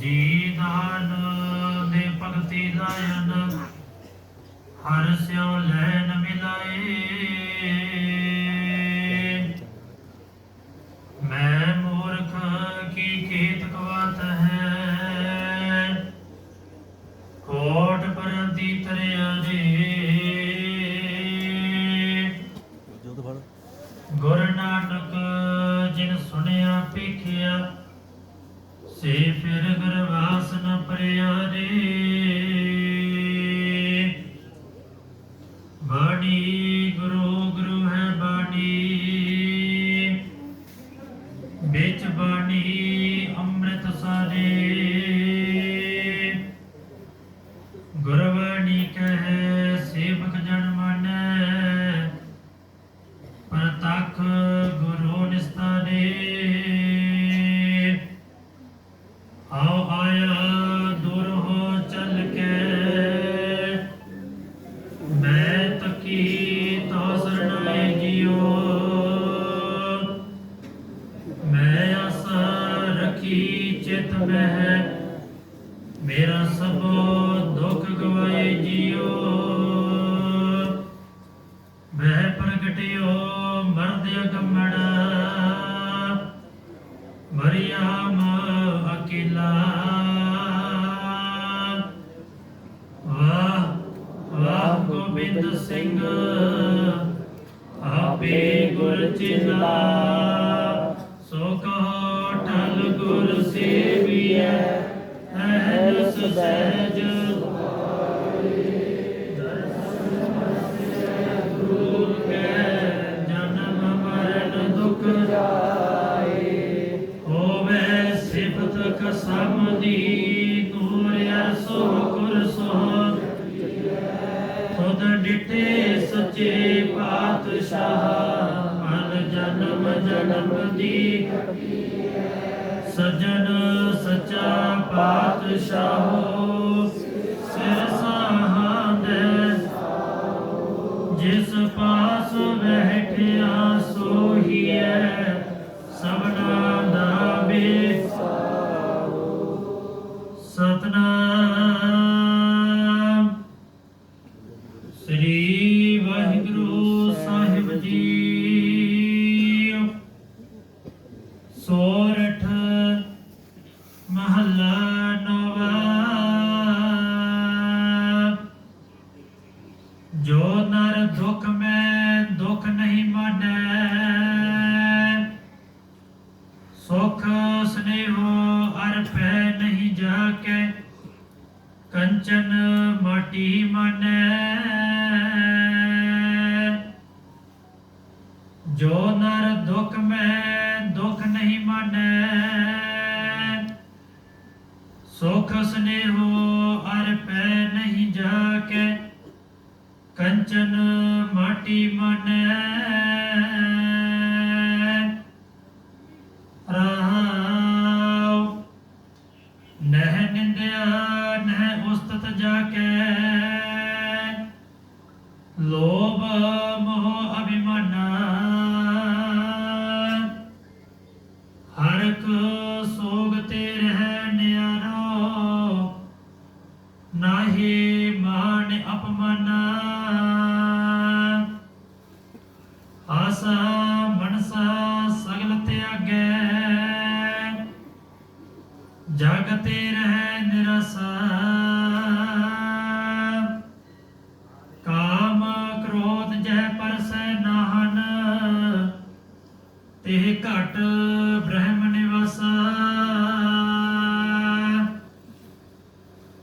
ਜੀ ਦਾਨ ਦੇ ਭਗਤੀ ਦਾਇਨ ਹਰ ਸਿਓ ਲੈ ਨ ਮਿਲਾਏ। ਮੈਂ ਮੂਰਖ ਕੀ ਖੇਤ ਕਵਾਤ ਹੈ? ਕੋਟ ਪਰੰਤੀ ਤਰਿਆ ਫੜ ਗੁਰ ਨਾਨਕ ਜਿਨ ਸੁਣਿਆ ਪੇਖਿਆ ਸੇ ਫਿਰ ਗਰਵਾਸ ਨ ਪਰਿਆ ਰੇ ਮੈਂ ਗੋਬਿੰਦ ਸਿੰਘ। ਆਪੇ ਗੁਰ ਚਿਲਾ ਸੋ ਕਹੋ ਠਲ ਗੁਰ ਸੇਵੀਐ ਅਹਨਸ ਸਹਿਜ ਜਨਮ ਦੀ ਸਜਣ ਸੱਚਾ ਪਾਤਸ਼ਾਹ ਸਿਰ ਸਾਹਾਂਦੇ। ਜਿਸ ਪਾਸ ਬੈਠਿਆ ਸੋਹੀਐ ਸਭਨਾ ਦਾ ਬੇ ਸੋਰਠ ਮਹੱਲਾ ਨਵਾ। ਜੋ ਨਰ ਦੁਖ ਮੈਂ ਦੁਖ ਨਹੀਂ ਮਾਨੈ ਸੁਖ ਸਨੇਹੋ ਅਰਪੈ ਨਹੀਂ ਜਾ ਕੇ ਕੰਚਨ ਮਾਟੀ ਮਾਨੈ ਜੋ ਨਰ ਦੁਖ ਮੈਂ ਦੁਖ ਨਹੀਂ ਮਾਨੈ, ਸੁਖ ਸਨੇਹੋ ਅਰਪੈ ਨਹੀਂ ਜਾ ਕੇ ਕੰਚਨ ਮਾਟੀ ਮਨੈ। ਰਾਉ ਨਹਿ ਨਿੰਦਿਆ, ਨਹਿ ਉਸਤਤ ਜਾ ਕੇ ਲੋਭ ਮੋਹ ਅਭਿਮਾਨਾ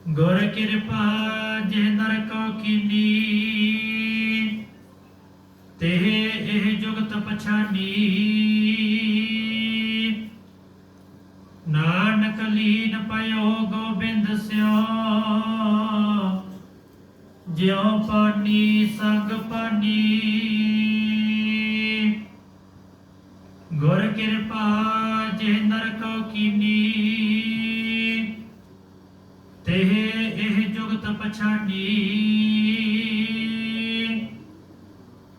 ਗੁਰ ਕਿਰਪਾ ਜੇ ਨਰਕੋ ਕੀਨੀ, ਤੇ ਇਹ ਜੁਗਤ ਪਛਾਨੀ। ਨਾਨਕ ਲੀਨ ਪਇਓ ਗੋਬਿੰਦ ਸਿਓ, ਜਿਉ ਪਾਣੀ ਸੰਗ ਪਾਣੀ ਗੁਰ ਕਿਰਪਾ ਤੇ ਇਹ ਜੁਗਤ ਪਛਾਨੀ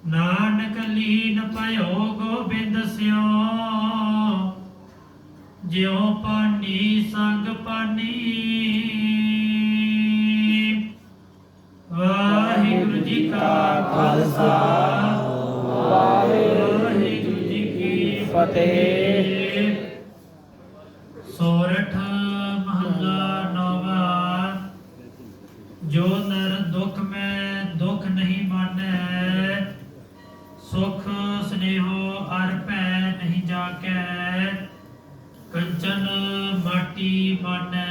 ਨਾਨਕ ਲੀਨ ਪਇਓ ਗੋਬਿੰਦ ਸਿਓ ਜਿਉ ਪਾਣੀ ਸੰਗ ਪਾਣੀ ਵਾਹਿਗੁਰੂ ਜੀ ਕਾ ਖਾਲਸਾ ਵਾਹਿਗੁਰੂ ਜੀ ਕੀ ਫਤਿਹ ਸੋਰਠ ਨਹੀਂ ਕੰਚਨ ਮਾਟੀ ਮਾਨੈ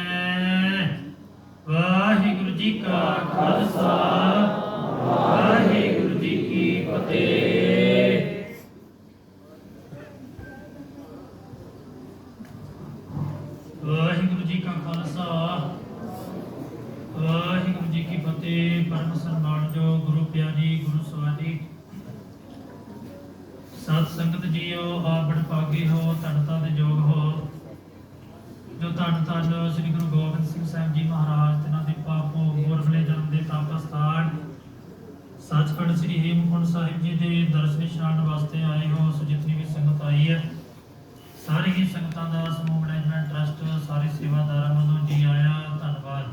ਵਾਹਿਗੁਰੂ ਜੀ ਕਾ ਖਾਲਸਾ, ਵਾਹਿਗੁਰੂ ਜੀ ਕੀ ਫਤਿਹ। ਵਾਹਿਗੁਰੂ ਜੀ ਕਾ ਖਾਲਸਾ, ਵਾਹਿਗੁਰੂ ਜੀ ਕੀ ਫਤਿਹ। ਪਰਮ ਸਨਮਾਨਯੋਗ ਗੁਰੂ ਪਿਆਰੀ ਗੁਰੂ ਸਵਾਰੀ। ਸਤ ਸੰਗਤ ਜੀਓ ਆਪਣ ਭਾਗੇ ਹੋ ਧੰਨਤਾ ਦੇ ਯੋਗ ਹੋ। ਜੋ ਧੰਨ ਧੰਨ ਸ੍ਰੀ ਗੁਰੂ ਗੋਬਿੰਦ ਸਿੰਘ ਸਾਹਿਬ ਜੀ ਮਹਾਰਾਜ ਤਿਨਾਂ ਦੇ ਪਾਪੋ ਗੁਰਬਲੇ ਜਨਮ ਦੇ ਤਪ ਸਥਾਨ, ਸੱਚਖੰਡ ਸ੍ਰੀ ਹੇਮਕੁੰਟ ਸਾਹਿਬ ਜੀ ਦੇ ਦਰਸ਼ਨ ਇਸ਼ਨਾਨ ਵਾਸਤੇ ਆਏ ਹੋ ਸੋ ਜਿਤਨੀ ਵੀ ਸੰਗਤ ਆਈ ਹੈ, ਸਾਰੀ ਹੀ ਸੰਗਤਾਂ ਦਾ ਸਮੂਹ ਮੈਨੇਜਮੈਂਟ ਟਰਸਟ, ਸਾਰੇ ਸੇਵਾਦਾਰਾਂ ਵੱਲੋਂ ਜੀ ਆਇਆ, ਧੰਨਵਾਦ।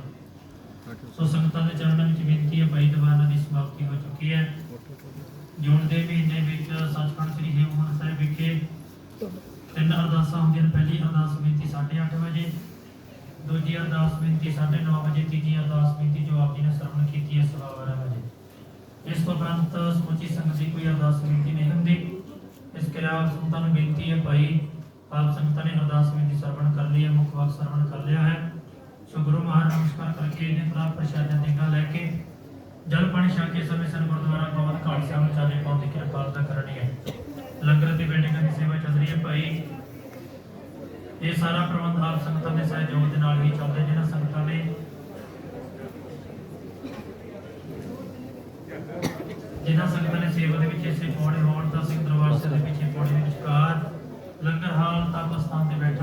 ਸੋ ਸੰਗਤਾਂ ਦੇ ਚਰਨਾਂ ਵਿੱਚ ਬੇਨਤੀ ਹੈ, ਭਾਈ ਦੀਵਾਨਾਂ ਦੀ ਸਮਾਪਤੀ ਹੋ ਚੁੱਕੀ ਹੈ। ਜੂਨ ਦੇ ਮਹੀਨੇ ਵਿੱਚ ਸੱਚਖੰਡ ਸ੍ਰੀ ਹੇਮਕੁੰਟ ਸਾਹਿਬ ਵਿਖੇ ਤਿੰਨ ਅਰਦਾਸਾਂ ਹੁੰਦੀਆਂ ਪਹਿਲੀ ਅਰਦਾਸ ਬੇਨਤੀ 8:30 ਵਜੇ, ਦੂਜੀ ਅਰਦਾਸ ਬੇਨਤੀ 9:30 ਵਜੇ, ਤੀਜੀ ਅਰਦਾਸ ਬੇਨਤੀ ਜੋ ਆਪ ਜੀ ਨੇ ਸਰਵਣ ਕੀਤੀ ਹੈ ਸਵਾ 12 ਵਜੇ। ਇਸ ਤੋਂ ਉਪਰੰਤ ਸਮੁੱਚੀ ਸੰਗਤ ਦੀ ਕੋਈ ਅਰਦਾਸ ਬੇਨਤੀ ਨਹੀਂ ਹੁੰਦੀ। ਇਸ ਕਰਕੇ ਆਪ ਸੰਗਤਾਂ ਨੂੰ ਬੇਨਤੀ ਹੈ, ਭਾਈ, ਆਪ ਸੰਗਤਾਂ ਨੇ ਅਰਦਾਸ ਬੇਨਤੀ ਸਰਵਣ ਕਰ ਲਈ ਹੈ, ਮੁੱਖ ਵਾਕ ਸਰਵਣ ਕਰ ਲਿਆ ਹੈ। ਸੋ ਗੁਰੂ ਮਹਾਰਾਜ ਨਮਸਕਾਰ ਕਰਕੇ ਇਹਨੇ ਪ੍ਰਾਪ ਪ੍ਰਸ਼ਾਦ ਦੇਗਾ ਲੈ ਕੇ ਜਲ ਪਾਣੀ ਛਕ ਸਮੇਂ ਸਿਰ ਗੁਰਦੁਆਰਾ ਪਵਨ ਘਾਟ ਸਾਹਿਬ ਚਾਲੇ ਪਾਉਣ ਦੀ ਕਿਰਪਾ ਅਰਦਾ ਕਰਨੀ ਹੈ। ਲੰਗਰ ਦੀ ਬਿਲਡਿੰਗ ਦੀ ਸੇਵਾ ਚੱਲ ਰਹੀ ਹੈ ਭਾਈ। ਇਹ ਸਾਰਾ ਪ੍ਰਬੰਧ ਆਪ ਸੰਗਤਾਂ ਦੇ ਸਹਿਯੋਗ ਦੇ ਨਾਲ ਹੀ ਚੱਲਦਾ ਜਿਹੜਾ ਸੰਗਤਾਂ ਨੇ ਜਿਨ੍ਹਾਂ ਸੰਗਤਾਂ ਨੇ ਸੇਵਾ ਦੇ ਵਿੱਚ ਹਿੱਸੇ ਪਾਉਣੇ ਹੋਣ, ਤਾਂ ਸਿੰਘ ਦਰਬਾਰ ਸਾਹਿਬ ਦੇ ਪਿੱਛੇ ਪਾਉਣੇ ਵਿਚਕਾਰ ਲੰਗਰ ਹਾਲ ਤਪ ਸਥਾਨ ਤੇ ਬੈਠਾ